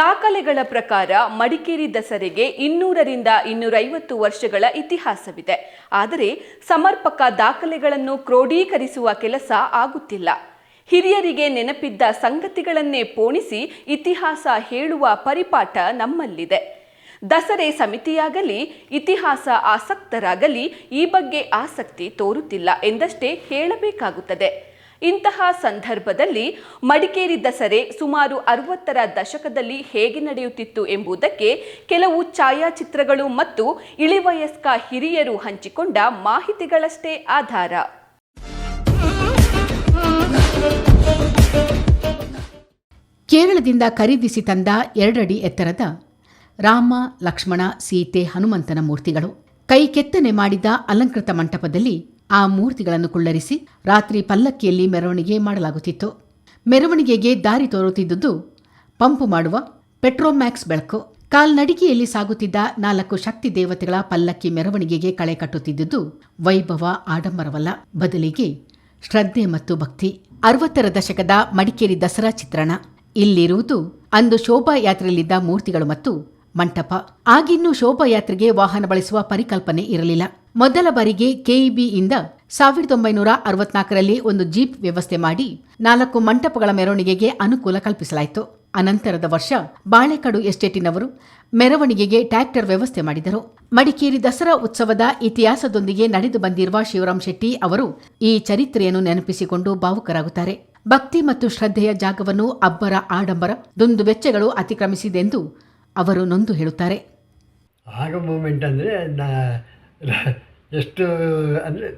ದಾಖಲೆಗಳ ಪ್ರಕಾರ ಮಡಿಕೇರಿ ದಸರೆಗೆ ಇನ್ನೂರರಿಂದ ಇನ್ನೂರೈವತ್ತು ವರ್ಷಗಳ ಇತಿಹಾಸವಿದೆ. ಆದರೆ ಸಮರ್ಪಕ ದಾಖಲೆಗಳನ್ನು ಕ್ರೋಢೀಕರಿಸುವ ಕೆಲಸ ಆಗುತ್ತಿಲ್ಲ. ಹಿರಿಯರಿಗೆ ನೆನಪಿದ್ದ ಸಂಗತಿಗಳನ್ನೇ ಪೋಣಿಸಿ ಇತಿಹಾಸ ಹೇಳುವ ಪರಿಪಾಠ ನಮ್ಮಲ್ಲಿದೆ. ದಸರೆ ಸಮಿತಿಯಾಗಲಿ, ಇತಿಹಾಸ ಆಸಕ್ತರಾಗಲಿ ಈ ಬಗ್ಗೆ ಆಸಕ್ತಿ ತೋರುತ್ತಿಲ್ಲ ಎಂದಷ್ಟೇ ಹೇಳಬೇಕಾಗುತ್ತದೆ. ಇಂತಹ ಸಂದರ್ಭದಲ್ಲಿ ಮಡಿಕೇರಿ ದಸರೆ ಸುಮಾರು ಅರವತ್ತರ ದಶಕದಲ್ಲಿ ಹೇಗೆ ನಡೆಯುತ್ತಿತ್ತು ಎಂಬುದಕ್ಕೆ ಕೆಲವು ಛಾಯಾಚಿತ್ರಗಳು ಮತ್ತು ಇಳಿವಯಸ್ಕ ಹಿರಿಯರು ಹಂಚಿಕೊಂಡ ಮಾಹಿತಿಗಳಷ್ಟೇ ಆಧಾರ. ಕೇರಳದಿಂದ ಖರೀದಿಸಿ ತಂದ ಎರಡಡಿ ಎತ್ತರದ ರಾಮ, ಲಕ್ಷ್ಮಣ, ಸೀತೆ, ಹನುಮಂತನ ಮೂರ್ತಿಗಳು ಕೈ ಕೆತ್ತನೆ ಮಾಡಿದ ಅಲಂಕೃತ ಮಂಟಪದಲ್ಲಿ ಆ ಮೂರ್ತಿಗಳನ್ನು ಕುಳ್ಳರಿಸಿ ರಾತ್ರಿ ಪಲ್ಲಕ್ಕಿಯಲ್ಲಿ ಮೆರವಣಿಗೆ ಮಾಡಲಾಗುತ್ತಿತ್ತು. ಮೆರವಣಿಗೆಗೆ ದಾರಿ ತೋರುತ್ತಿದ್ದುದು ಪಂಪು ಮಾಡುವ ಪೆಟ್ರೋಮ್ಯಾಕ್ಸ್ ಬೆಳಕು. ಕಾಲ್ನಡಿಗೆಯಲ್ಲಿ ಸಾಗುತ್ತಿದ್ದ ನಾಲ್ಕು ಶಕ್ತಿ ದೇವತೆಗಳ ಪಲ್ಲಕ್ಕಿ ಮೆರವಣಿಗೆಗೆ ಕಳೆ ಕಟ್ಟುತ್ತಿದ್ದುದು ವೈಭವ ಆಡಂಬರವಲ್ಲ. ಬದಲಿಗೆ ಶ್ರದ್ಧೆ ಮತ್ತು ಭಕ್ತಿ. ಅರವತ್ತರ ದಶಕದ ಮಡಿಕೇರಿ ದಸರಾ ಚಿತ್ರಣ. ಇಲ್ಲಿರುವುದು ಅಂದು ಶೋಭಾಯಾತ್ರೆಯಲ್ಲಿದ್ದ ಮೂರ್ತಿಗಳು ಮತ್ತು ಮಂಟಪ. ಆಗಿನ್ನೂ ಶೋಭಾಯಾತ್ರೆಗೆ ವಾಹನ ಬಳಸುವ ಪರಿಕಲ್ಪನೆ ಇರಲಿಲ್ಲ. ಮೊದಲ ಬಾರಿಗೆ ಕೆಇಬಿಯಿಂದ ಸಾವಿರದ ಒಂಬೈನೂರ ಅರವತ್ನಾಲ್ಕರಲ್ಲಿ ಒಂದು ಜೀಪ್ ವ್ಯವಸ್ಥೆ ಮಾಡಿ ನಾಲ್ಕು ಮಂಟಪಗಳ ಮೆರವಣಿಗೆಗೆ ಅನುಕೂಲ ಕಲ್ಪಿಸಲಾಯಿತು. ಅನಂತರದ ವರ್ಷ ಬಾಳೆಕಡು ಎಸ್ಟೇಟಿನವರು ಮೆರವಣಿಗೆಗೆ ಟ್ರ್ಯಾಕ್ಟರ್ ವ್ಯವಸ್ಥೆ ಮಾಡಿದರು. ಮಡಿಕೇರಿ ದಸರಾ ಉತ್ಸವದ ಇತಿಹಾಸದೊಂದಿಗೆ ನಡೆದು ಬಂದಿರುವ ಶಿವರಾಮ್ ಶೆಟ್ಟಿ ಅವರು ಈ ಚರಿತ್ರೆಯನ್ನು ನೆನಪಿಸಿಕೊಂಡು ಭಾವುಕರಾಗುತ್ತಾರೆ. ಭಕ್ತಿ ಮತ್ತು ಶ್ರದ್ಧೆಯ ಜಾಗವನ್ನು ಅಬ್ಬರ ಆಡಂಬರ, ದುಂದು ವೆಚ್ಚಗಳು ಅತಿಕ್ರಮಿಸಿದೆಂದು ಅವರು ನೊಂದು ಹೇಳುತ್ತಾರೆ. ಎಷ್ಟು, ಅಂದರೆ,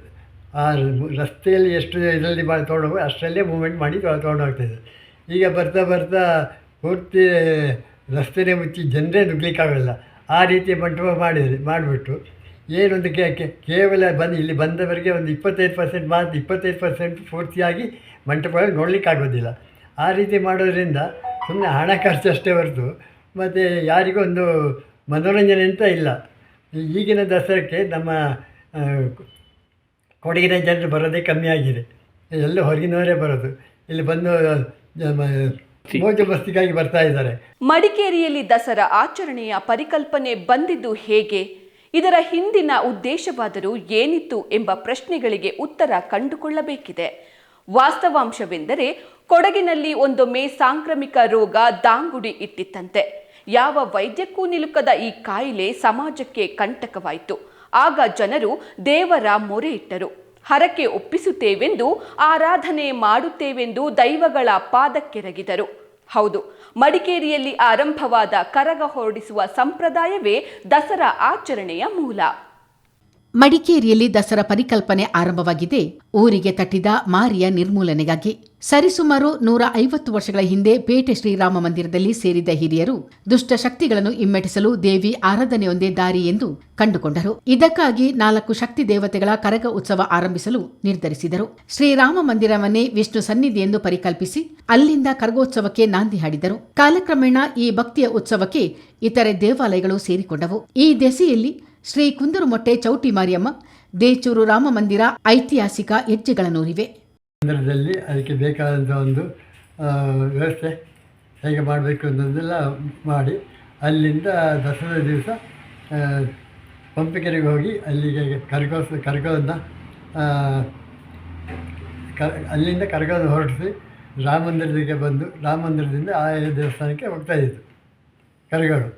ಆ ರಸ್ತೆಯಲ್ಲಿ ಎಷ್ಟು ಇದರಲ್ಲಿ ಮಾಡಿ ತೊಗೊಂಡೋಗೋ ಅಷ್ಟರಲ್ಲೇ ಮೂಮೆಂಟ್ ಮಾಡಿ ತೊಗೊಂಡು ಹೋಗ್ತಾಯಿದ್ರು ಈಗ ಬರ್ತಾ ಬರ್ತಾ ಪೂರ್ತಿ ರಸ್ತೆನೇ ಮುಚ್ಚಿ ಜನರೇ ನುಗ್ಲಿಕ್ಕಾಗಲ್ಲ. ಆ ರೀತಿ ಮಂಟಪ ಮಾಡಿದ್ರಿ, ಮಾಡಿಬಿಟ್ಟು ಏನೊಂದು ಕೇವಲ ಬಂದು, ಇಲ್ಲಿ ಬಂದವರಿಗೆ ಒಂದು ಇಪ್ಪತ್ತೈದು ಪರ್ಸೆಂಟ್ ಮಾತ್ರ, ಇಪ್ಪತ್ತೈದು ಪರ್ಸೆಂಟ್ ಪೂರ್ತಿಯಾಗಿ ಮಂಟಪಗಳು ನೋಡಲಿಕ್ಕಾಗೋದಿಲ್ಲ. ಆ ರೀತಿ ಮಾಡೋದ್ರಿಂದ ಸುಮ್ಮನೆ ಹಣ ಖರ್ಚು ಅಷ್ಟೇ ಹೊರತು, ಮತ್ತು ಯಾರಿಗೂ ಒಂದು ಮನೋರಂಜನೆ ಅಂತ ಇಲ್ಲ. ಈಗಿನ ದಸರಕ್ಕೆ ನಮ್ಮ ಕೊಡಗಿನ ಜನರು ಬರೋದೇ ಕಮ್ಮಿ ಆಗಿದೆ. ಎಲ್ಲ ಹೊರಗಿನವರೇ ಬರೋದು. ಇಲ್ಲಿ ಬಂದು ಮೋಜು ಮಸ್ತಿಗಾಗಿ ಬರ್ತಾ ಇದ್ದಾರೆ. ಮಡಿಕೇರಿಯಲ್ಲಿ ದಸರಾ ಆಚರಣೆಯ ಪರಿಕಲ್ಪನೆ ಬಂದಿದ್ದು ಹೇಗೆ? ಇದರ ಹಿಂದಿನ ಉದ್ದೇಶವಾದರೂ ಏನಿತ್ತು ಎಂಬ ಪ್ರಶ್ನೆಗಳಿಗೆ ಉತ್ತರ ಕಂಡುಕೊಳ್ಳಬೇಕಿದೆ. ವಾಸ್ತವಾಂಶವೆಂದರೆ, ಕೊಡಗಿನಲ್ಲಿ ಒಂದೊಮ್ಮೆ ಸಾಂಕ್ರಾಮಿಕ ರೋಗ ದಾಂಗುಡಿ ಇಟ್ಟಿತ್ತಂತೆ. ಯಾವ ವೈದ್ಯಕ್ಕೂ ನಿಲುಕದ ಈ ಕಾಯಿಲೆ ಸಮಾಜಕ್ಕೆ ಕಂಟಕವಾಯಿತು. ಆಗ ಜನರು ದೇವರ ಮೊರೆ ಇಟ್ಟರು. ಹರಕೆ ಒಪ್ಪಿಸುತ್ತೇವೆಂದು, ಆರಾಧನೆ ಮಾಡುತ್ತೇವೆಂದು ದೈವಗಳ ಪಾದಕ್ಕೆರಗಿದರು. ಹೌದು, ಮಡಿಕೇರಿಯಲ್ಲಿ ಆರಂಭವಾದ ಕರಗ ಹೊರಡಿಸುವ ಸಂಪ್ರದಾಯವೇ ದಸರಾ ಆಚರಣೆಯ ಮೂಲ. ಮಡಿಕೇರಿಯಲ್ಲಿ ದಸರಾ ಪರಿಕಲ್ಪನೆ ಆರಂಭವಾಗಿದೆ. ಊರಿಗೆ ತಟ್ಟಿದ ಮಾರಿಯ ನಿರ್ಮೂಲನೆಗಾಗಿ. ಸರಿಸುಮಾರು ನೂರ ಐವತ್ತು ವರ್ಷಗಳ ಹಿಂದೆ ಪೇಟೆ ಶ್ರೀರಾಮ ಮಂದಿರದಲ್ಲಿ ಸೇರಿದ್ದ ಹಿರಿಯರು ದುಷ್ಟಶಕ್ತಿಗಳನ್ನು ಹಿಮ್ಮೆಟ್ಟಿಸಲು ದೇವಿ ಆರಾಧನೆಯೊಂದೇ ದಾರಿ ಎಂದು ಕಂಡುಕೊಂಡರು. ಇದಕ್ಕಾಗಿ ನಾಲ್ಕು ಶಕ್ತಿ ದೇವತೆಗಳ ಕರಗ ಉತ್ಸವ ಆರಂಭಿಸಲು ನಿರ್ಧರಿಸಿದರು. ಶ್ರೀರಾಮ ಮಂದಿರವನ್ನೇ ವಿಷ್ಣು ಸನ್ನಿಧಿ ಎಂದು ಪರಿಕಲ್ಪಿಸಿ ಅಲ್ಲಿಂದ ಕರಗೋತ್ಸವಕ್ಕೆ ನಾಂದಿ ಹಾಡಿದರು. ಕಾಲಕ್ರಮೇಣ ಈ ಭಕ್ತಿಯ ಉತ್ಸವಕ್ಕೆ ಇತರೆ ದೇವಾಲಯಗಳು ಸೇರಿಕೊಂಡವು. ಈ ದೆಸೆಯಲ್ಲಿ ಶ್ರೀ ಕುಂದರುಮೊಟ್ಟೆ ಚೌಟಿ ಮಾರಿಯಮ್ಮ, ದೇಚೂರು ರಾಮ ಮಂದಿರ ಐತಿಹಾಸಿಕ ಹೆಜ್ಜೆಗಳನ್ನೂರಿವೆ ಕೇಂದ್ರದಲ್ಲಿ ಅದಕ್ಕೆ ಬೇಕಾದಂಥ ಒಂದು ಆ, ವ್ಯವಸ್ಥೆ ಹೇಗೆ ಮಾಡಬೇಕು ಅನ್ನೋದೆಲ್ಲ ಮಾಡಿ ಅಲ್ಲಿಂದ ದಸರಾ ದಿವಸ ಪಂಪಿಕೆರೆಗೆ ಹೋಗಿ ಅಲ್ಲಿಗೆ ಕರ್ಗೋಸ್ ಕರ್ಗೋದನ್ನ ಕ ಅಲ್ಲಿಂದ ಕರಗವನ್ನು ಹೊರಡಿಸಿ ರಾಮ ಬಂದು ರಾಮ ಮಂದಿರದಿಂದ ಆಯಾ ದೇವಸ್ಥಾನಕ್ಕೆ ಇದ್ದು ಕರ್ಗಳು.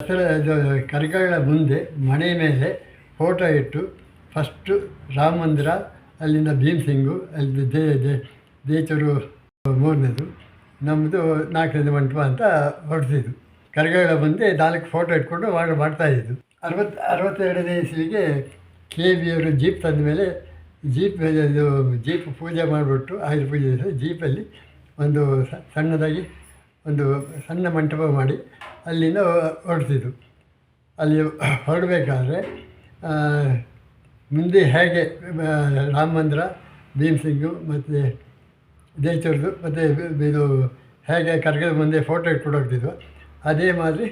ದಸರಾ ಇದು ಕರ್ಗಳ ಮುಂದೆ ಮನೆ ಮೇಲೆ ಫೋಟೋ ಇಟ್ಟು ಫಸ್ಟು ರಾಮ ಮಂದಿರ ಅಲ್ಲಿಂದ ಭೀಮ್ ಸಿಂಗು ಅಲ್ಲಿ ದೇ ದೇ ದೇಚೂರು ಮೂರನೇದು, ನಮ್ಮದು ನಾಲ್ಕನೇದು ಮಂಟಪ ಅಂತ ಹೊರಡ್ತಿದ್ದು ಕರಗಳ ಮುಂದೆ ನಾಲ್ಕು ಫೋಟೋ ಇಟ್ಕೊಂಡು ಮಾಡಿ ಮಾಡ್ತಾಯಿದ್ದು ಅರವತ್ತು ಅರವತ್ತೆರಡನೇ ಇಸ್ವಿಗೆ ಕೆ ಬಿಯವರು ಜೀಪ್ ತಂದ ಮೇಲೆ ಜೀಪ್ ಇದು ಜೀಪ್ ಪೂಜೆ ಮಾಡಿಬಿಟ್ಟು ಆಯುಧ ಪೂಜೆ ಜೀಪಲ್ಲಿ ಒಂದು ಸಣ್ಣದಾಗಿ ಒಂದು ಸಣ್ಣ ಮಂಟಪ ಮಾಡಿ ಅಲ್ಲಿಂದ ಹೊರಡ್ತಿದ್ದು ಅಲ್ಲಿ ಹೊರಡಬೇಕಾದ್ರೆ ಮುಂದೆ ಹೇಗೆ ರಾಮ ಮಂದಿರ, ಭೀಮ್ ಸಿಂಗು, ಮತ್ತು ದೇಚೂರ್ದು ಮತ್ತು ಇದು ಹೇಗೆ ಕರ್ಗದ ಮುಂದೆ ಫೋಟೋ ಇಟ್ಕೊಂಡು ಹೋಗ್ತಿದ್ವು ಅದೇ ಮಾದರಿ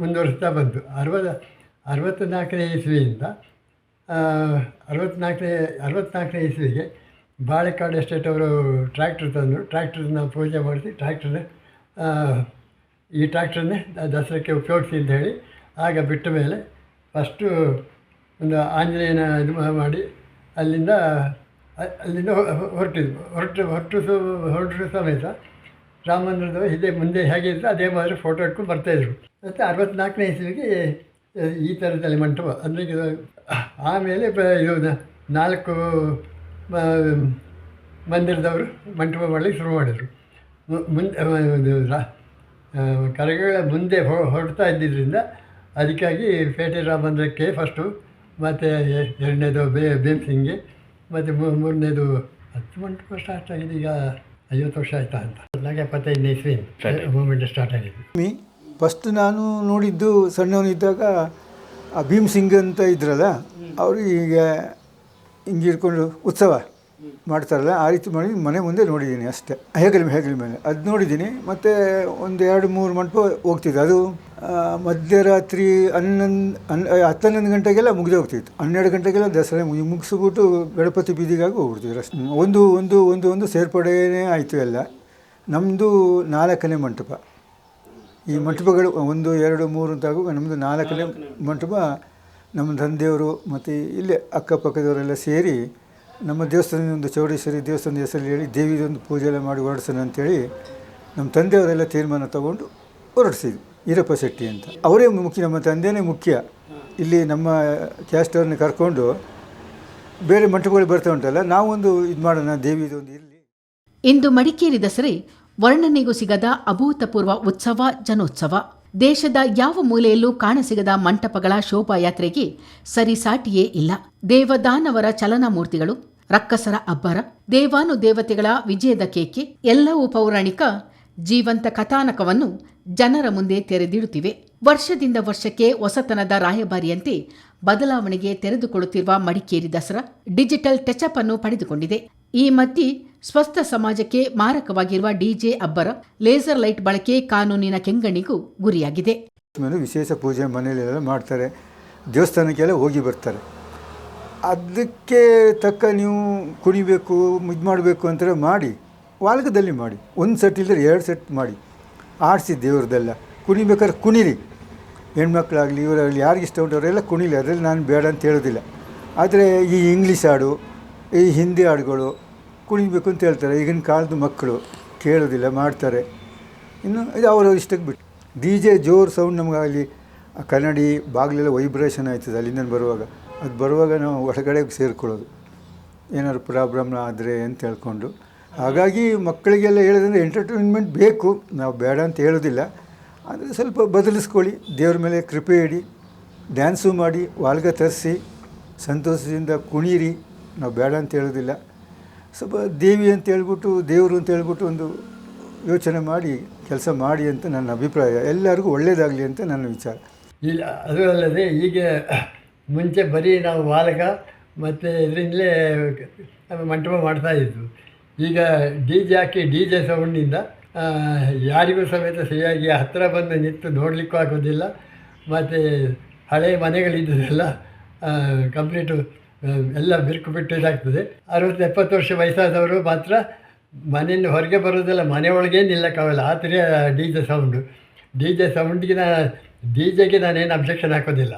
ಮುಂದುವರಿಸ್ತಾ ಬಂತು. ಅರವತ್ತು ಅರವತ್ತ್ನಾಲ್ಕನೇ ಇಸ್ವಿಯಿಂದ ಅರವತ್ತ್ನಾಲ್ಕನೇ ಅರವತ್ತ್ನಾಲ್ಕನೇ ಇಸ್ವಿಗೆ ಬಾಳೆಕಾಡು ಎಸ್ಟೇಟ್ ಅವರು ಟ್ರ್ಯಾಕ್ಟ್ರ್ ತಂದರು ಟ್ರ್ಯಾಕ್ಟ್ರನ್ನ ಪೂಜೆ ಮಾಡಿಸಿ ಟ್ರ್ಯಾಕ್ಟ್ರನ್ನ ಈ ಟ್ರ್ಯಾಕ್ಟ್ರನ್ನೇ ದಸರಕ್ಕೆ ಉಪಯೋಗಿಸಿ ಅಂತ ಹೇಳಿ, ಆಗ ಬಿಟ್ಟ ಮೇಲೆ ಫಸ್ಟು ಒಂದು ಆಂಜನೇಯನ ಇದು ಮಾಡಿ ಅಲ್ಲಿಂದ ಅಲ್ಲಿಂದ ಹೊರಟಿದ್ವು. ಹೊರಟು ಹೊರಟು ಸು, ಹೊರಟು ಸಮೇತ ರಾಮಂದ್ರದ ಇದೇ ಮುಂದೆ ಹೇಗೆ ಇತ್ತು ಅದೇ ಮಾದರಿ ಫೋಟೋ ಇಟ್ಕೊಂಡು ಬರ್ತಾಯಿದ್ರು ಮತ್ತು ಅರವತ್ನಾಲ್ಕನೇ ಇಸ್ವಿಗೆ ಈ ಥರದಲ್ಲಿ ಮಂಟಪ, ಅಂದರೆ ಆಮೇಲೆ ಇದು ನಾಲ್ಕು ಮಂದಿರದವರು ಮಂಟಪ ಮಾಡಲಿಕ್ಕೆ ಶುರು ಮಾಡಿದರು. ಮುಂದೆ ಕರೆಗಳ ಮುಂದೆ ಹೊರಡ್ತಾ ಇದ್ದಿದ್ದರಿಂದ ಅದಕ್ಕಾಗಿ ಪೇಟೆ ರಾಮಂದ್ರಕ್ಕೆ ಫಸ್ಟು ಮತ್ತು ಎರಡನೇದು ಬೇ ಸಿಂಗಿ. ಮತ್ತು ಮೂರನೇದು ಹತ್ತು ವರ್ಷ ಸ್ಟಾರ್ಟ್ ಆಗಿದೆ ಈಗ ಐವತ್ತು ವರ್ಷ ಆಯ್ತಾ ಅಂತ. ಹದಿನಾಲ್ಕು ಎಪ್ಪತ್ತೈದನೇ ಇಸ್ವಿ ಮೂಮೆಂಟ್ ಸ್ಟಾರ್ಟ್ ಆಗಿದೆ ಮೀ ಫಸ್ಟ್ ನಾನು ನೋಡಿದ್ದು ಸಣ್ಣವನಿದ್ದಾಗ ಆ ಭೀಮ್ ಸಿಂಗ್ ಅಂತ ಇದ್ರಲ್ಲ ಅವರು ಈಗ ಹಿಂಗೆ ಇಟ್ಕೊಂಡು ಉತ್ಸವ. ಮಾಡ್ತಾರಲ್ಲ ಆ ರೀತಿ ಮಾಡಿ ಮನೆ ಮುಂದೆ ನೋಡಿದ್ದೀನಿ ಅಷ್ಟೇ. ಹೆಗಲ ಹೆಗಲ ಮೇಲೆ ಅದು ನೋಡಿದ್ದೀನಿ ಮತ್ತು ಒಂದು ಎರಡು ಮೂರು ಮಂಟಪ ಹೋಗ್ತಿದ್ದೆ ಅದು ಮಧ್ಯರಾತ್ರಿ ಹನ್ನೊಂದು ಹನ್ ಹತ್ತು ಹನ್ನೊಂದು ಗಂಟೆಗೆಲ್ಲ ಮುಗಿದು ಹೋಗ್ತಿತ್ತು. ಹನ್ನೆರಡು ಗಂಟೆಗೆಲ್ಲ ದಸರಾ ಮುಗಿ ಮುಗಿಸ್ಬಿಟ್ಟು ಗಣಪತಿ ಬೀದಿಗಾಗಿ ಹೋಗ್ಬಿಡ್ತಿದ್ರು ಅಷ್ಟು. ಒಂದು ಒಂದು ಒಂದು ಒಂದು ಸೇರ್ಪಡೆಯೇ ಆಯಿತು ಎಲ್ಲ. ನಮ್ಮದು ನಾಲ್ಕನೇ ಮಂಟಪ. ಈ ಮಂಟಪಗಳು ಒಂದು ಎರಡು ಮೂರು ಅಂತ ಆಗುವಾಗ ನಮ್ಮದು ನಾಲ್ಕನೇ ಮಂಟಪ ನಮ್ಮ ತಂದೆಯವರು ಮತ್ತು ಇಲ್ಲೇ ಅಕ್ಕಪಕ್ಕದವರೆಲ್ಲ ಸೇರಿ ನಮ್ಮ ದೇವಸ್ಥಾನದ ಒಂದು ಚೌಡೇಶ್ವರಿ ದೇವಸ್ಥಾನದ ಹೆಸರಲ್ಲಿ ಹೇಳಿ ದೇವಿದೊಂದು ಪೂಜೆ ಎಲ್ಲ ಮಾಡಿ ಹೊರಡಿಸೋಣ ಅಂತೇಳಿ ನಮ್ಮ ತಂದೆಯವರೆಲ್ಲ ತೀರ್ಮಾನ ತಗೊಂಡು ಹೊರಡಿಸಿದ್ವಿ, ಈರಪ್ಪ ಶೆಟ್ಟಿ ಅಂತ. ಅವರೇ ಮುಖ್ಯ, ನಮ್ಮ ತಂದೆಯೇ ಮುಖ್ಯ. ಇಲ್ಲಿ ನಮ್ಮ ಕ್ಯಾಸ್ಟವ್ರನ್ನ ಕರ್ಕೊಂಡು ಬೇರೆ ಮಂಟಪಗಳು ಬರ್ತಾ ಉಂಟಲ್ಲ, ನಾವೊಂದು ಇದು ಮಾಡೋಣ ದೇವಿದೊಂದು ಇಲ್ಲಿ ಇಂದು ಮಡಿಕೇರಿ ದಸರೆ, ವರ್ಣನೆಗೂ ಸಿಗದ ಅಭೂತಪೂರ್ವ ಉತ್ಸವ, ಜನೋತ್ಸವ. ದೇಶದ ಯಾವ ಮೂಲೆಯಲ್ಲೂ ಕಾಣಸಿಗದ ಮಂಟಪಗಳ ಶೋಭಾಯಾತ್ರೆಗೆ ಸರಿಸಾಟಿಯೇ ಇಲ್ಲ. ದೇವದಾನವರ ಚಲನಮೂರ್ತಿಗಳು, ರಕ್ಕಸರ ಅಬ್ಬರ, ದೇವಾನುದೇವತೆಗಳ ವಿಜಯದ ಕೇಕೆ ಎಲ್ಲವೂ ಪೌರಾಣಿಕ ಜೀವಂತ ಕಥಾನಕವನ್ನು ಜನರ ಮುಂದೆ ತೆರೆದಿಡುತ್ತಿವೆ. ವರ್ಷದಿಂದ ವರ್ಷಕ್ಕೆ ಹೊಸತನದ ರಾಯಭಾರಿಯಂತೆ ಬದಲಾವಣೆಗೆ ತೆರೆದುಕೊಳ್ಳುತ್ತಿರುವ Madikeri Dasara digital touch up ಅನ್ನು ಪಡೆದುಕೊಂಡಿದೆ. ಈ ಮಧ್ಯೆ ಸ್ವಸ್ಥ ಸಮಾಜಕ್ಕೆ ಮಾರಕವಾಗಿರುವ ಡಿಜೆ ಅಬ್ಬರ ಲೇಸರ್ ಲೈಟ್ ಬಳಕೆ ಕಾನೂನಿನ ಕೆಂಗಣಿಗೂ ಗುರಿಯಾಗಿದೆ. ವಿಶೇಷ ಪೂಜೆ ಮನೆಯಲ್ಲೆಲ್ಲ ಮಾಡ್ತಾರೆ. ದೇವಸ್ಥಾನಕ್ಕೆಲ್ಲ ಹೋಗಿ ಬರ್ತಾರೆ. ಅದಕ್ಕೆ ತಕ್ಕ ನೀವು ಕುಣಿಬೇಕು, ಇದು ಮಾಡಬೇಕು ಅಂತಾರೆ ಮಾಡಿ, ವಾಲ್ಗದಲ್ಲಿ ಮಾಡಿ. ಒಂದು ಸೆಟ್ ಇಲ್ಲದ್ರೆ ಎರಡು ಸೆಟ್ ಮಾಡಿ. ಆಡಿಸಿ ದೇವ್ರದ್ದೆಲ್ಲ. ಕುಣಿಬೇಕಾದ್ರೆ ಕುಣಿರಿ. ಹೆಣ್ಮಕ್ಳಾಗಲಿ, ಇವರಾಗಲಿ, ಯಾರಿಗೆ ಇಷ್ಟ ಉಂಟು ಅವರೆಲ್ಲ ಕುಣಿಲಿ. ಅದರಲ್ಲಿ ನಾನು ಬೇಡ ಅಂತ ಹೇಳೋದಿಲ್ಲ. ಆದರೆ ಈ ಇಂಗ್ಲೀಷ್ ಹಾಡು, ಈ ಹಿಂದಿ ಹಾಡುಗಳು ಕುಣಿಬೇಕು ಅಂತ ಹೇಳ್ತಾರೆ. ಈಗಿನ ಕಾಲದ ಮಕ್ಕಳು ಕೇಳೋದಿಲ್ಲ, ಮಾಡ್ತಾರೆ. ಇನ್ನು ಇದು ಅವರ ಇಷ್ಟಕ್ಕೆ ಬಿಟ್ಟು. ಡಿ ಜೆ ಜೋರು ಸೌಂಡ್ ನಮ್ಗೆ ಅಲ್ಲಿ ಆ ಕನ್ನಡಿ ಬಾಗಿಲೆಲ್ಲ ವೈಬ್ರೇಷನ್ ಆಯ್ತದೆ ಅಲ್ಲಿಂದ ಬರುವಾಗ. ಅದು ಬರುವಾಗ ನಾವು ಹೊರಗಡೆ ಸೇರಿಕೊಳ್ಳೋದು. ಏನಾದ್ರು ಪ್ರಾಬ್ಲಮ್ ಆದರೆ ಅಂತ ಹೇಳ್ಕೊಂಡು. ಹಾಗಾಗಿ ಮಕ್ಕಳಿಗೆಲ್ಲ ಹೇಳೋದಂದ್ರೆ ಎಂಟರ್ಟೈನ್ಮೆಂಟ್ ಬೇಕು. ನಾವು ಬೇಡ ಅಂತ ಹೇಳೋದಿಲ್ಲ. ಆದರೆ ಸ್ವಲ್ಪ ಬದಲಿಸ್ಕೊಳ್ಳಿ. ದೇವ್ರ ಮೇಲೆ ಕೃಪೆ ಇಡಿ. ಡ್ಯಾನ್ಸು ಮಾಡಿ, ವಾಲ್ಗ ತರಿಸಿ, ಸಂತೋಷದಿಂದ ಕುಣೀರಿ ನಾವು ಬೇಡ ಅಂತ ಹೇಳೋದಿಲ್ಲ. ಸ್ವಲ್ಪ ದೇವಿ ಅಂತ ಹೇಳ್ಬಿಟ್ಟು, ದೇವರು ಅಂತ ಹೇಳ್ಬಿಟ್ಟು ಒಂದು ಯೋಚನೆ ಮಾಡಿ, ಕೆಲಸ ಮಾಡಿ ಅಂತ ನನ್ನ ಅಭಿಪ್ರಾಯ. ಎಲ್ಲರಿಗೂ ಒಳ್ಳೇದಾಗಲಿ ಅಂತ ನನ್ನ ವಿಚಾರ. ಇಲ್ಲ ಅದು ಅಲ್ಲದೆ ಈಗ ಮುಂಚೆ ಬರೀ ನಾವು ಬಾಲಕ ಮತ್ತು ಇದರಿಂದಲೇ ಮಂಟಪ ಮಾಡ್ತಾ ಇದ್ವು. ಈಗ ಡಿ ಜೆ ಹಾಕಿ ಡಿ ಜೆ ಸೌಂಡಿಂದ ಯಾರಿಗೂ ಸಮೇತ ಸರಿಯಾಗಿ ಹತ್ತಿರ ಬಂದು ನಿಂತು ನೋಡಲಿಕ್ಕೂ ಆಗೋದಿಲ್ಲ. ಮತ್ತು ಹಳೆ ಮನೆಗಳಿದ್ದದೆಲ್ಲ ಕಂಪ್ಲೀಟು ಎಲ್ಲ ಬಿರುಕು ಬಿಟ್ಟು ಇದಾಗ್ತದೆ. ಅರವತ್ತು ಎಪ್ಪತ್ತು ವರ್ಷ ವಯಸ್ಸಾದವರು ಮಾತ್ರ ಮನೆಯಿಂದ ಹೊರಗೆ ಬರೋದಿಲ್ಲ, ಮನೆ ಒಳಗೆ ನಿಲ್ಲಕ್ಕಾಗಲ್ಲ ಆ ಥರ D J sound. D J ಸೌಂಡ್ಗೆ ನಾನು ಡಿ ಜೆಗೆ ನಾನೇನು ಅಬ್ಜೆಕ್ಷನ್ ಹಾಕೋದಿಲ್ಲ.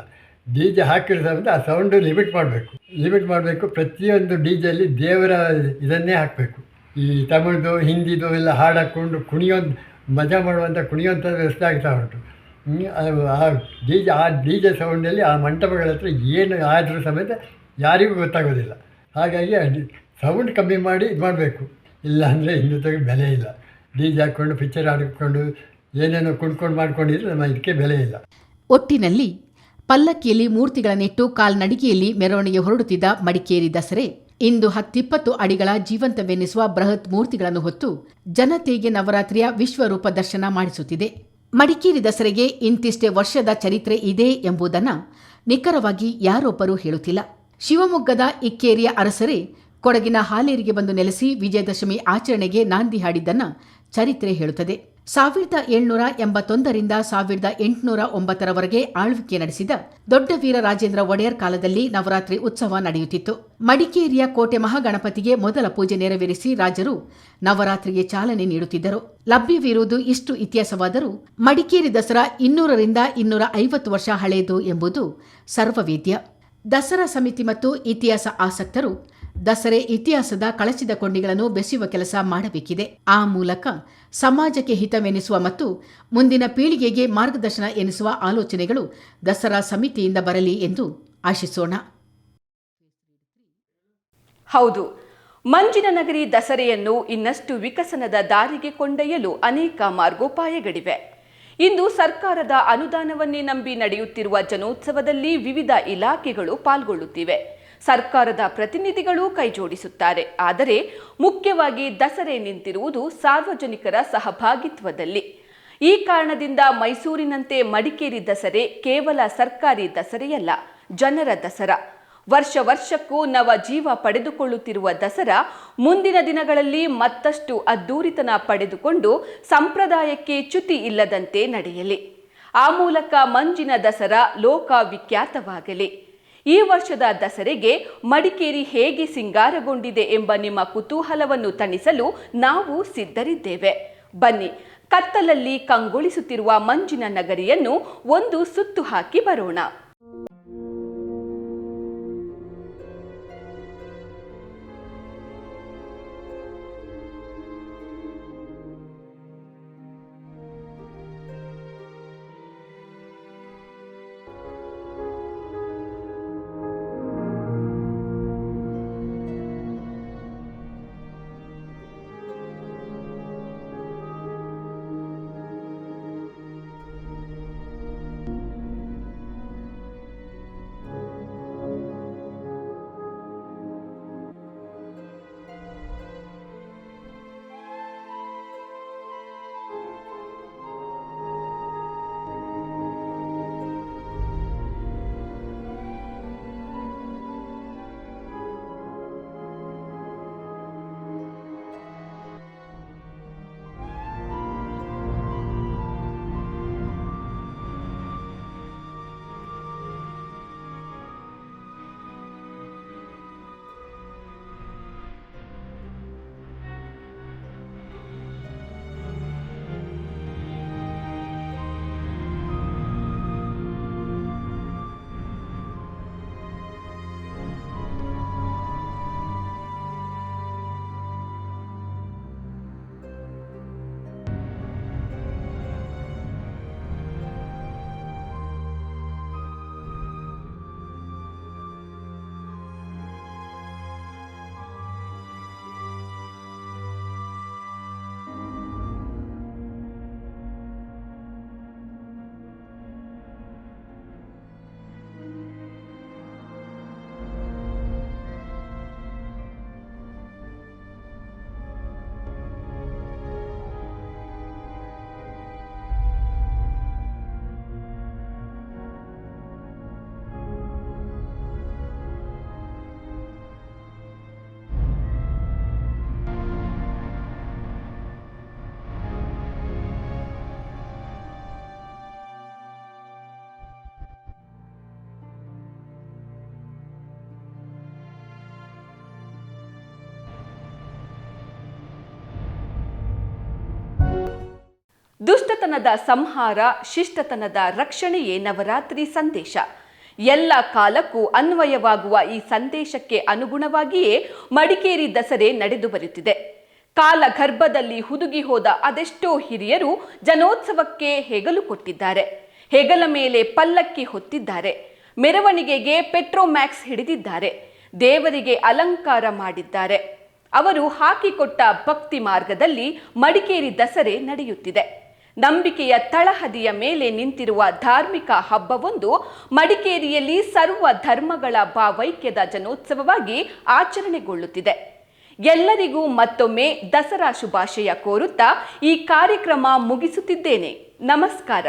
ಡಿ ಜೆ ಹಾಕಿರೋ ಸಮೇತ ಆ ಸೌಂಡು ಲಿಮಿಟ್ ಮಾಡಬೇಕು. ಲಿಮಿಟ್ ಮಾಡಬೇಕು, ಪ್ರತಿಯೊಂದು ಡಿ ಜೆಯಲ್ಲಿ ದೇವರ ಇದನ್ನೇ ಹಾಕಬೇಕು. ಈ ತಮಿಳ್ದು, ಹಿಂದಿದು ಎಲ್ಲ ಹಾಡು ಹಾಕ್ಕೊಂಡು ಕುಣಿಯೋ ಮಜಾ ಮಾಡುವಂಥ ಕುಣಿಯುವಂಥ ವ್ಯವಸ್ಥೆ ಆಗ್ತಾ ಉಂಟು. ಆ ಡಿ ಜೆ, ಆ ಡಿ ಜೆ ಸೌಂಡಲ್ಲಿ ಆ ಮಂಟಪಗಳ ಹತ್ರ ಏನು ಆದರೂ ಸಮೇತ ಯಾರಿಗೂ ಗೊತ್ತಾಗೋದಿಲ್ಲ. ಹಾಗಾಗಿ ಸೌಂಡ್ ಕಮ್ಮಿ ಮಾಡಿ ಇದು ಮಾಡಬೇಕು. ಇಲ್ಲ ಅಂದರೆ ಹಿಂದುತ್ವಕ್ಕೆ ಬೆಲೆ ಇಲ್ಲ. ಡಿ ಜೆ ಹಾಕ್ಕೊಂಡು ಪಿಕ್ಚರ್ ಆಡಿಕೊಂಡು ಏನೇನೋ ಕುಣ್ಕೊಂಡು ಮಾಡ್ಕೊಂಡಿದ್ರೆ ನಮ್ಮ ಇದಕ್ಕೆ ಬೆಲೆ ಇಲ್ಲ. ಒಟ್ಟಿನಲ್ಲಿ ಪಲ್ಲಕ್ಕಿಯಲ್ಲಿ ಮೂರ್ತಿಗಳನ್ನಿಟ್ಟು ಕಾಲ್ನಡಿಗೆಯಲ್ಲಿ ಮೆರವಣಿಗೆ ಹೊರಡುತ್ತಿದ್ದ ಮಡಿಕೇರಿ ದಸರೆ. ಇಂದು ಹತ್ತಿಪ್ಪತ್ತು ಅಡಿಗಳ ಜೀವಂತವೆನ್ನಿಸುವ ಬೃಹತ್ ಮೂರ್ತಿಗಳನ್ನು ಹೊತ್ತು ಜನತೆಗೆ ನವರಾತ್ರಿಯ ವಿಶ್ವರೂಪ ದರ್ಶನ ಮಾಡಿಸುತ್ತಿದೆ. ಮಡಿಕೇರಿ ದಸರೆಗೆ ಇಂತಿಷ್ಟೇ ವರ್ಷದ ಚರಿತ್ರೆ ಇದೆ ಎಂಬುದನ್ನು ನಿಖರವಾಗಿ ಯಾರೊಬ್ಬರೂ ಹೇಳುತ್ತಿಲ್ಲ. ಶಿವಮೊಗ್ಗದ ಇಕ್ಕೇರಿಯ ಅರಸರೇ ಕೊಡಗಿನ ಹಾಲೇರಿಗೆ ಬಂದು ನೆಲೆಸಿ ವಿಜಯದಶಮಿ ಆಚರಣೆಗೆ ನಾಂದಿ ಹಾಡಿದ್ದನ್ನ ಚರಿತ್ರೆ ಹೇಳುತ್ತದೆ. ಸಾವಿರದ ಏಳ್ನೂರ ಎಂಬತ್ತೊಂದರಿಂದ ಸಾವಿರದ ಎಂಟುನೂರ ಒಂಬತ್ತರವರೆಗೆ ಆಳ್ವಿಕೆ ನಡೆಸಿದ ದೊಡ್ಡ ವೀರ ರಾಜೇಂದ್ರ ಒಡೆಯರ್ ಕಾಲದಲ್ಲಿ ನವರಾತ್ರಿ ಉತ್ಸವ ನಡೆಯುತ್ತಿತ್ತು. ಮಡಿಕೇರಿಯ ಕೋಟೆ ಮಹಾಗಣಪತಿಗೆ ಮೊದಲ ಪೂಜೆ ನೆರವೇರಿಸಿ ರಾಜರು ನವರಾತ್ರಿಗೆ ಚಾಲನೆ ನೀಡುತ್ತಿದ್ದರು. ಲಭ್ಯವಿರುವುದು ಇಷ್ಟು ಇತಿಹಾಸವಾದರೂ ಮಡಿಕೇರಿ ದಸರಾ ಇನ್ನೂರರಿಂದ ಇನ್ನೂರ ಐವತ್ತು ವರ್ಷ ಹಳೆಯದು ಎಂಬುದು ಸರ್ವವೇದ್ಯ. ದಸರಾ ಸಮಿತಿ ಮತ್ತು ಇತಿಹಾಸ ಆಸಕ್ತರು ದಸರೆ ಇತಿಹಾಸದ ಕಳಚಿದ ಕೊಂಡಿಗಳನ್ನು ಬೆಸೆಯುವ ಕೆಲಸ ಮಾಡಬೇಕಿದೆ. ಆ ಮೂಲಕ ಸಮಾಜಕ್ಕೆ ಹಿತವೆನಿಸುವ ಮತ್ತು ಮುಂದಿನ ಪೀಳಿಗೆಗೆ ಮಾರ್ಗದರ್ಶನ ಎನಿಸುವ ಆಲೋಚನೆಗಳು ದಸರಾ ಸಮಿತಿಯಿಂದ ಬರಲಿ ಎಂದು ಆಶಿಸೋಣ. ಹೌದು. ಮಂಜಿನ ನಗರಿ ದಸರೆಯನ್ನು ಇನ್ನಷ್ಟು ವಿಕಸನದ ದಾರಿಗೆ ಕೊಂಡೊಯ್ಯಲು ಅನೇಕ ಮಾರ್ಗೋಪಾಯಗಳಿವೆ. ಇಂದು ಸರ್ಕಾರದ ಅನುದಾನವನ್ನೇ ನಂಬಿ ನಡೆಯುತ್ತಿರುವ ಜನೋತ್ಸವದಲ್ಲಿ ವಿವಿಧ ಇಲಾಖೆಗಳು ಪಾಲ್ಗೊಳ್ಳುತ್ತಿವೆ. ಸರ್ಕಾರದ ಪ್ರತಿನಿಧಿಗಳು ಕೈಜೋಡಿಸುತ್ತಾರೆ. ಆದರೆ ಮುಖ್ಯವಾಗಿ ದಸರೆ ನಿಂತಿರುವುದು ಸಾರ್ವಜನಿಕರ ಸಹಭಾಗಿತ್ವದಲ್ಲಿ. ಈ ಕಾರಣದಿಂದ ಮೈಸೂರಿನಂತೆ ಮಡಿಕೇರಿ ದಸರೆ ಕೇವಲ ಸರ್ಕಾರಿ ದಸರೆಯಲ್ಲ, ಜನರ ದಸರಾ. ವರ್ಷ ವರ್ಷಕ್ಕೂ ನವ ಜೀವ ಪಡೆದುಕೊಳ್ಳುತ್ತಿರುವ ದಸರಾ ಮುಂದಿನ ದಿನಗಳಲ್ಲಿ ಮತ್ತಷ್ಟು ಅದ್ದೂರಿತನ ಪಡೆದುಕೊಂಡು ಸಂಪ್ರದಾಯಕ್ಕೆ ಚ್ಯುತಿ ಇಲ್ಲದಂತೆ ನಡೆಯಲಿ. ಆ ಮೂಲಕ ಮಂಜಿನ ದಸರಾ ಲೋಕ ವಿಖ್ಯಾತವಾಗಲಿ ಈ ವರ್ಷದ ದಸರೆಗೆ ಮಡಿಕೇರಿ ಹೇಗೆ ಸಿಂಗಾರಗೊಂಡಿದೆ ಎಂಬ ನಿಮ್ಮ ಕುತೂಹಲವನ್ನು ತಣಿಸಲು ನಾವು ಸಿದ್ಧರಿದ್ದೇವೆ. ಬನ್ನಿ, ಕತ್ತಲಲ್ಲಿ ಕಂಗೊಳಿಸುತ್ತಿರುವ ಮಂಜಿನ ನಗರಿಯನ್ನು ಒಂದು ಸುತ್ತು ಹಾಕಿ ಬರೋಣ. ದುಷ್ಟತನದ ಸಂಹಾರ, ಶಿಷ್ಟತನದ ರಕ್ಷಣೆಯೇ ನವರಾತ್ರಿ ಸಂದೇಶ. ಎಲ್ಲ ಕಾಲಕ್ಕೂ ಅನ್ವಯವಾಗುವ ಈ ಸಂದೇಶಕ್ಕೆ ಅನುಗುಣವಾಗಿಯೇ ಮಡಿಕೇರಿ ದಸರೆ ನಡೆದು ಬರುತ್ತಿದೆ. ಕಾಲ ಗರ್ಭದಲ್ಲಿ ಹುದುಗಿ ಹೋದ ಅದೆಷ್ಟೋ ಹಿರಿಯರು ಜನೋತ್ಸವಕ್ಕೆ ಹೆಗಲು ಕೊಟ್ಟಿದ್ದಾರೆ. ಹೆಗಲ ಮೇಲೆ ಪಲ್ಲಕ್ಕಿ ಹೊತ್ತಿದ್ದಾರೆ. ಮೆರವಣಿಗೆಗೆ ಪೆಟ್ರೋಮ್ಯಾಕ್ಸ್ ಹಿಡಿದಿದ್ದಾರೆ. ದೇವರಿಗೆ ಅಲಂಕಾರ ಮಾಡಿದ್ದಾರೆ. ಅವರು ಹಾಕಿಕೊಟ್ಟ ಭಕ್ತಿ ಮಾರ್ಗದಲ್ಲಿ ಮಡಿಕೇರಿ ದಸರೆ ನಡೆಯುತ್ತಿದೆ. ನಂಬಿಕೆಯ ತಳಹದಿಯ ಮೇಲೆ ನಿಂತಿರುವ ಧಾರ್ಮಿಕ ಹಬ್ಬವೊಂದು ಮಡಿಕೇರಿಯಲ್ಲಿ ಸರ್ವ ಧರ್ಮಗಳ ಭಾವೈಕ್ಯದ ಜನೋತ್ಸವವಾಗಿ ಆಚರಣೆಗೊಳ್ಳುತ್ತಿದೆ. ಎಲ್ಲರಿಗೂ ಮತ್ತೊಮ್ಮೆ ದಸರಾ ಶುಭಾಶಯ ಕೋರುತ್ತಾ ಈ ಕಾರ್ಯಕ್ರಮ ಮುಗಿಸುತ್ತಿದ್ದೇನೆ. ನಮಸ್ಕಾರ.